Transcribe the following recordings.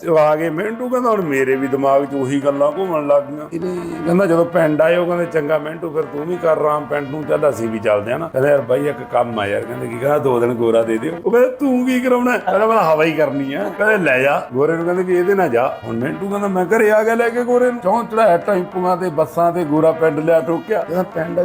ਤੇ ਉਹ ਆ ਗਏ ਮਿੰਟੂ ਕਹਿੰਦਾ ਹੁਣ ਮੇਰੇ ਵੀ ਦਿਮਾਗ 'ਚ ਉਹੀ ਗੱਲਾਂ ਘੁੰਮਣ ਲੱਗ ਗਈਆਂ। ਇਹਨੇ ਕਹਿੰਦਾ ਜਦੋਂ ਪਿੰਡ ਉਹ ਕਹਿੰਦੇ ਚੰਗਾ ਮਿੰਟੂ ਫਿਰ ਤੂੰ ਵੀ ਕਰ ਰਾਮ ਪਿੰਡ ਨੂੰ ਚੱਲ ਅਸੀਂ ਵੀ ਚੱਲਦੇ ਆ ਨਾ। ਕਹਿੰਦਾ ਯਾਰ ਬਾਈ ਇੱਕ ਕੰਮ ਆ ਯਾਰ। ਕਹਿੰਦੇ ਕੀ ਕਹਿੰਦਾ ਦੋ ਦਿਨ ਗੋਰਾ ਦੇ ਦਿਓ। ਉਹ ਕਹਿੰਦਾ ਤੂੰ ਕੀ ਕਰਾਉਣਾ? ਕਹਿੰਦਾ ਮੈਂ ਹਵਾ ਹੀ ਕਰਨੀ ਆ। ਕਹਿੰਦੇ ਲੈ ਜਾ। ਗੋਰੇ ਨੂੰ ਕਹਿੰਦੇ ਵੀ ਇਹਦੇ ਨਾਲ ਜਾ। ਹੁਣ ਮਿੰਟੂ ਕਹਿੰਦਾ ਮੈਂ ਘਰੇ ਆ ਗਿਆ ਲੈ ਕੇ ਗੋਰੇ ਨੂੰ। ਚੌਂ ਚੜਾਇਆ ਟੈਂਪੂਆਂ ਤੇ ਬੱਸਾਂ ਤੇ ਗੋਰਾ ਪਿੰਡ ਲਿਆ ਟੋਕਿਆ। ਕਹਿੰਦਾ ਪਿੰਡ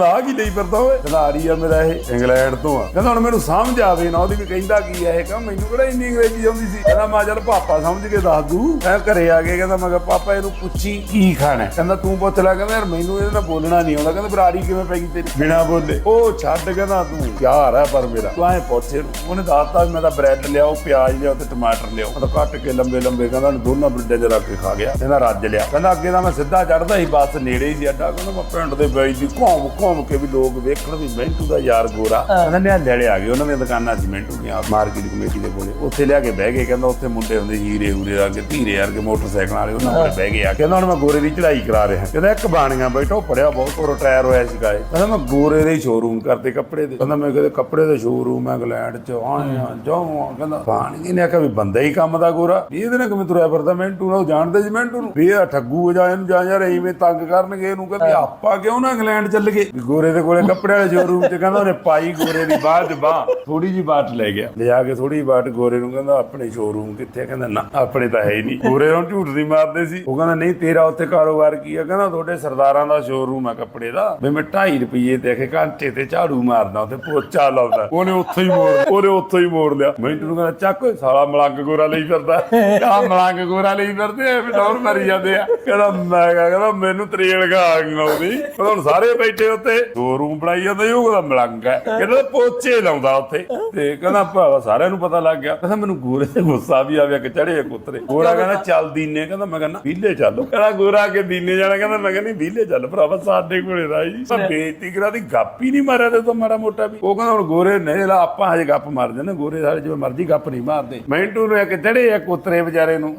ਰਾਹ ਕੀ ਲਈ ਫਿਰਦਾ ਓਏ। ਰਹੀ ਆ ਮੇਰਾ ਇਹ ਇੰਗਲੈਂਡ ਤੋਂ ਆ। ਕਹਿੰਦਾ ਹੁਣ ਮੈਨੂੰ ਸਮਝ ਆਵੇ ਨਾ ਉਹਦੀ ਵੀ ਕਹਿੰਦਾ ਕੀ ਆ ਇਹ ਕਹਿੰਦਾ ਮੈਨੂੰ ਕਿਹੜਾ ਇੰਨੀ ਅੰਗਰੇਜ਼ੀ ਆਉਂਦੀ ਸੀ। ਕਹਿੰਦਾ ਮੈਂ ਚੱਲ ਪਾਪਾ ਸਮਝ ਕੇ ਦੱਸ ਦੂ। ਮੈਂ ਘਰੇ ਆ ਕੇ ਕਹਿੰਦਾ ਮੈਂ ਕਿਹਾ ਪਾਪਾ ਇਹਨੂੰ ਪੁੱਛੀ ਕੀ ਖਾਣਾ ਹੈ? ਕਹਿੰਦਾ ਤੂੰ ਪੁੱਛ ਲੈ। ਕਹਿੰਦਾ ਯਾਰ ਮੈਨੂੰ ਇਹਦੇ ਨਾਲ ਬੋਲਣਾ ਨਹੀਂ ਆਉਂਦਾ। ਕਹਿੰਦਾ ਬਰਾੜੀ ਕਿਵੇਂ ਪੈ ਗਈ ਤੇਰੀ? ਬਿਨਾ ਬੋਲੇ। ਉਹ ਛੱਡ ਕਹਿੰਦਾ ਤੂੰ ਪਿਆਰ ਹੈ ਪਰ ਮੇਰਾ। ਤੂੰ ਐ ਪੁੱਛ ਇਹਨੂੰ। ਉਹਨੇ ਦੱਸਤਾ ਵੀ ਮੈਂ ਤਾਂ ਬ੍ਰੈਡ ਲਿਆਓ ਪਿਆਜ਼ ਲਿਆਓ ਤੇ ਟਮਾਟਰ ਲਿਆਓ। ਮੈਂ ਤਾਂ ਕੱਟ ਕੇ ਲੰਬੇ ਲੰਬੇ ਕਹਿੰਦਾ ਉਹਨੇ ਦੋਨਾਂ ਬ੍ਰੈਡਾਂ 'ਚ ਰੱਖ ਕੇ ਖਾ ਗਿਆ। ਕਹਿੰਦਾ ਰੱਜ ਲਿਆ। ਕਹਿੰਦਾ ਅੱਗੇ ਤਾਂ ਮੈਂ ਸਿੱਧਾ ਚੜਦਾ ਸੀ ਬੱਸ ਨੇੜੇ ਹੀ ਸੀ ਅੱਡਾ। ਕਹਿੰਦਾ ਮੈਂ ਪਿੰਡ ਦੇ ਬਾਈ ਦੀ ਘੁੰਮ ਘੁੰਮ ਕੇ ਵੀ ਲੋਕ ਵੇਖਣ ਵੀ ਮਿੰਟੂ ਦਾ ਯਾਰ ਗੋਰਾ। ਕਹਿੰਦਾ ਨਿਹਾਲੇ ਵਾਲੇ ਆ ਗਏ ਉਹਨਾਂ ਦੀਆਂ ਦੁਕਾਨਾਂ ਸੀ ਮਿੰਟੂ ਦੀਆਂ ਮਾਰਕੀਟ ਕਮੇਟੀ ਦੇ ਕੋਲੇ। ਉੱਥੇ ਲਿਆ ਕੇ ਬਹਿ ਗਏ ਕਹਿੰਦਾ ਉੱਥੇ ਮੁੰਡੇ ਹੁੰਦੇ ਹੀਰੇ। ਹੂਰੇ ਵਰਗੇ ਧੀਰੇ ਵਰਗੇ ਮੋਟਰਸਾਈਕਲ ਵਾਲੇ ਉਹਨਾਂ ਕੋਲੇ ਬਹਿ ਗਏ ਆ ਕਹਿੰਦਾ ਹੁਣ ਮੈਂ ਗੋਰੇ ਦੀ ਚੜਾਈ ਕਰਾ ਰਿਹਾ। ਕਹਿੰਦਾ ਇੱਕ ਬਾਣੀਆਂ ਬੈਠੋ ਪੜਿਆ ਬਹੁਤ ਉਹ ਰਿਟਾਇਰ ਹੋਇਆ ਸੀ ਗਾਏ ਕਹਿੰਦਾ ਮੈਂ ਗੋਰੇ ਦੇ ਹੀ ਸ਼ੋਰੂਮ ਕਰਦੇ ਕੱਪੜੇ ਦੇ। ਕਹਿੰਦਾ ਮੈਂ ਕਹਿੰਦੇ ਕੱਪੜੇ ਦੇ ਸ਼ੋਰੂਮ ਹੈ ਇੰਗਲੈਂਡ ਚ ਆਇਆ ਜਾਉਂ ਕਹਿੰਦਾ ਬਾਣੀ ਨੇ ਆਖਿਆ ਵੀ ਬੰਦਾ ਹੀ ਕੰਮ ਦਾ ਗੋਰਾ। ਵੀ ਇਹਦੇ ਨਾਲ ਕਿਵੇਂ ਤੁਰਿਆ ਫਿਰਦਾ ਮਿੰਟੂ ਨੂੰ ਜਾਣਦੇ ਸੀ ਮਿੰਟੂ ਨੂੰ। ਵੀ ਇਹ ਠੱਗੂ ਜਾ ਇਹਨੂੰ ਜਾ ਯਾਰ ਐਵੇਂ ਤੰਗ ਕਰਨਗੇ ਇਹਨੂੰ। ਕਹਿੰਦੇ ਆਪਾਂ ਕਿਉਂ ਨਾ ਇੰਗਲੈਂਡ ਚੱਲ ਗਏ? ਗੋਰੇ ਦੇ ਕੋਲੇ ਕੱਪੜੇ ਵਾਲੇ ਸ਼ੋਰੂਮ ਚ ਕਹਿੰਦਾ ਉਹਨੇ ਪਾਈ ਗੋਰੇ ਦੀ ਬਾਹ ਚ ਬਾਹ ਥੋੜੀ ਜੀ ਬਾਟ ਲੈ ਗਿਆ। ਲਿਆ ਕੇ ਥੋੜੀ ਬਾਟ ਗੋਰੇ ਨੂੰ ਕਹਿੰਦਾ ਆਪਣੇ ਸ਼ੋਰੂਮ ਕਿੱਥੇ ਆ? ਕਹਿੰਦਾ ਨਾ। ਆਪਣੇ ਤਾਂ ਹੈ ਹੀ ਨਹੀਂ। ਗੋਰੇ ਨੂੰ ਝੂਠ ਨਹੀਂ ਮਾਰਦੇ ਸੀ। ਉਹ ਕਹਿੰਦਾ, ਨਹੀਂ, ਤੇਰਾ ਉੱਥੇ ਕਾਰੋਬਾਰ ਕੀ ਆ? ਕਹਿੰਦਾ, ਤੁਹਾਡੇ ਸਰਦਾਰਾਂ ਦਾ ਸ਼ੋਰੂਮ ਆ ਕੱਪੜੇ ਦਾ। ਵੀ ਮੈਂ 2.5 ਰੁਪਏ ਤੇ ਆਖੇ ਘੰਟੇ ਤੇ ਝਾੜੂ ਮਾਰਦਾ, ਉੱਥੇ ਪੋਚਾ ਲਾਉਂਦਾ। ਉਹਨੇ ਉੱਥੇ ਹੀ ਮੋੜ ਉਹਨੇ ਉੱਥੇ ਹੀ ਮੋੜ ਲਿਆ। ਮੈਨੂੰ ਨੂੰ ਕਹਿੰਦਾ, ਚੱਕ, ਸਾਲਾ ਮਲੰਗ ਗੋਰਾ ਲਈ ਫਿਰਦਾ। ਆ ਮਲੰਗ ਗੋਰਾ ਲਈ ਫਿਰਦੇ ਆ, ਵੀ ਡੌਰ ਮਰੀ ਜਾਂਦੇ ਆ। ਕਹਿੰਦਾ, ਮੈਂ ਕਿਹਾ, ਕਹਿੰਦਾ, ਮੈਨੂੰ ਤਰੇਲ ਗਾ ਆ ਗਈਆਂ ਉਹਦੀ ਹੁਣ ਸਾਰੇ ਬੈਠੇ ਉੱਤੇ ਦੋ ਰੂਮ ਬਣਾਈ ਜਾਂਦੇ ਉਹ ਕਹਿੰਦਾ, ਮਲੰਗ ਹੈ ਕਹਿੰਦਾ, ਪੋਚੇ ਲਾਉਂਦਾ ਉੱਥੇ। ਤੇ ਕਹਿੰਦਾ, ਭਰਾਵਾ, ਸਾਰਿਆਂ ਨੂੰ ਪਤਾ ਲੱਗ ਗਿਆ। ਕਹਿੰਦਾ, ਮੈਨੂੰ ਗੋਰੇ ਤੇ ਗੁੱਸਾ ਵੀ ਆਵਿਆ ਕਿ ਚੜੇ ਕੁੱਤਰੇ ਗੋਰਾ ਕਹਿੰਦਾ ਚੱਲ ਦੀਨੇ ਕਹਿੰਦਾ ਮੈਂ ਕਹਿੰਦਾ ਵੀਲੇ ਚੱਲ। ਕਹਿੰਦਾ ਗੋਰਾ ਕੇ ਦੀਨੇ ਜਾਣਾ ਕਹਿੰਦਾ ਮੈਂ ਕਹਿੰਦਾ ਵੀਲੇ ਚੱਲ ਭਰਾਵਾ ਸਾਡੇ ਕੋਲੇ ਰਾਈ ਮੈਂ ਬੇਇੱਜ਼ਤੀ ਕਰਾ ਦੀ ਗੱਪ ਹੀ ਨਹੀਂ ਮਾਰਿਆ ਤੇ ਤੋਂ ਮਾੜਾ ਮੋਟਾ ਵੀ। ਉਹ ਕਹਿੰਦਾ ਹੁਣ ਗੋਰੇ ਨਹੀਂ ਲਾ ਆਪਾਂ ਹਜੇ ਗੱਪ ਮਾਰਦੇ ਨੇ ਗੋਰੇ ਸਾਰੇ ਜਿਵੇਂ ਮਰਜ਼ੀ ਗੱਪ ਨਹੀਂ ਮਾਰਦੇ। ਮਿੰਟੂ ਨੂੰ ਇੱਕ ਚੜੇ ਆ ਕੁੱਤਰੇ ਵਿਚਾਰੇ ਨੂੰ।